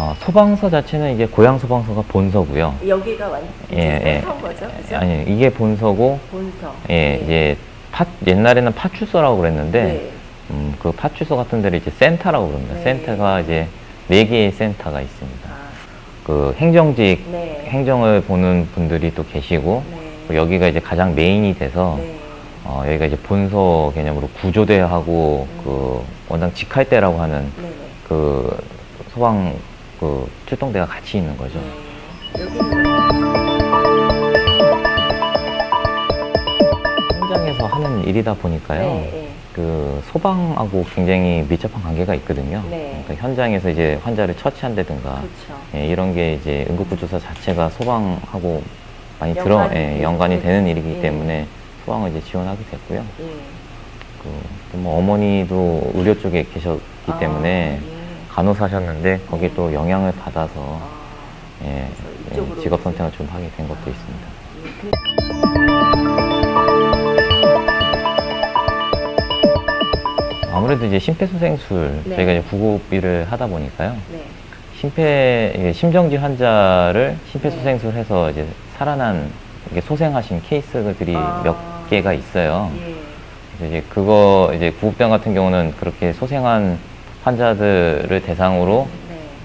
어, 소방서 자체는 이게 고향 소방서가 본서고요. 여기가 완 예, 예. 거죠? 그죠? 아니 이게 본서고 본서. 예, 네. 이제 파, 옛날에는 파출소라고 그랬는데 네. 음, 그 파출소 같은 데를 이제 센터라고 그럽니다. 네. 센터가 이제 네 개의 센터가 있습니다. 아, 그 행정직 네. 행정을 보는 분들이 또 계시고 네. 또 여기가 이제 가장 메인이 돼서 네. 어, 여기가 이제 본서 개념으로 구조대하고 음. 그 원장 직할대라고 하는 네네. 그 소방 그 출동대가 같이 있는 거죠. 네. 현장에서 하는 일이다 보니까요. 네, 그 소방하고 굉장히 밀접한 관계가 있거든요. 네. 그러니까 현장에서 이제 환자를 처치한다든가 그렇죠. 예, 이런 게 이제 응급구조사 자체가 소방하고 많이 들어 연관이 예, 연관이 되는 네. 일이기 네. 때문에 소방을 이제 지원하게 됐고요. 예. 그, 또뭐 어머니도 의료 쪽에 계셨기 아, 때문에 예. 간호사셨는데 거기 또 영향을 받아서 아, 예, 예, 직업 선택을 좀 하게 된 것도 있습니다. 예, 그- 아무래도 이제 심폐소생술 네. 저희가 이제 구급일을 하다 보니까요. 네. 심폐 심정지 환자를 네. 심폐소생술해서 이제 살아난 이게 소생하신 케이스들이 아. 몇 개가 있어요. 예. 그래서 이제 그거 이제 구급병 같은 경우는 그렇게 소생한 환자들을 대상으로 네.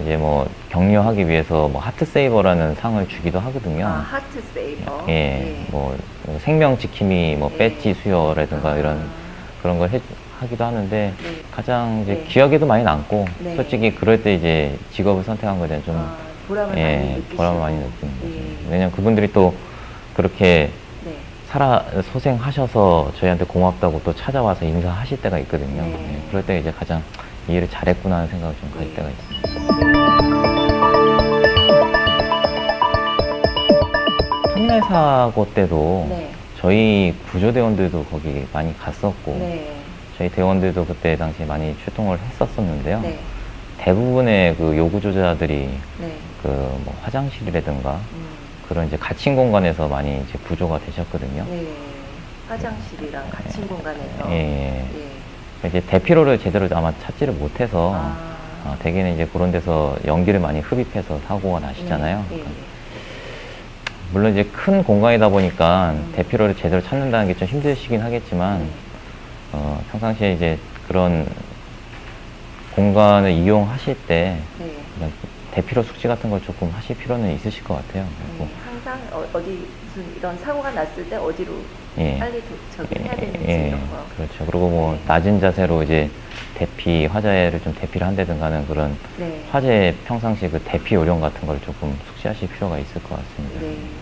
이제 뭐 격려하기 위해서 뭐 하트 세이버라는 상을 주기도 하거든요. 아, 하트 세이버. 예, 뭐 생명 지킴이 뭐 네. 배지 수여라든가 이런 그런 걸 해, 하기도 하는데 네. 가장 이제 네. 기억에도 많이 남고 네. 솔직히 그럴 때 이제 직업을 선택한 거에 대한 좀 아, 보람을 많이 예, 느끼시고. 보람을 많이 느끼는 거죠. 예. 왜냐면 그분들이 또 그렇게 네. 살아 소생하셔서 저희한테 고맙다고 또 찾아와서 인사하실 때가 있거든요. 네. 예, 그럴 때 이제 가장 이 일을 잘했구나 하는 생각을 좀 가질 네. 때가 있습니다. 터미널 사고 때도 네. 저희 구조대원들도 거기 많이 갔었고 네. 저희 대원들도 그때 당시에 많이 출동을 했었었는데요. 네. 대부분의 그 요구조자들이 네. 그뭐 화장실이라든가 음. 그런 이제 갇힌 공간에서 많이 이제 구조가 되셨거든요. 네. 화장실이랑 갇힌 공간에서. 예, 예. 예. 이제 대피로를 제대로 아마 찾지를 못해서 아. 어, 대개는 이제 그런 데서 연기를 많이 흡입해서 사고가 나시잖아요. 네. 예. 물론 이제 큰 공간이다 보니까 음. 대피로를 제대로 찾는다는 게 좀 힘드시긴 하겠지만 네. 어, 평상시에 이제 그런 공간을 이용하실 때 네. 대피로 숙지 같은 걸 조금 하실 필요는 있으실 것 같아요. 그리고 네. 항상 어, 어디 무슨 이런 사고가 났을 때 어디로 예. 빨리 도, 저기 해야 되는지 예, 이런 거. 그렇죠. 그리고 뭐 낮은 자세로 이제 대피 화재를 좀 대피를 한다든가 하는 그런 네. 화재 평상시 그 대피 요령 같은 걸 조금 숙지하실 필요가 있을 것 같습니다. 네.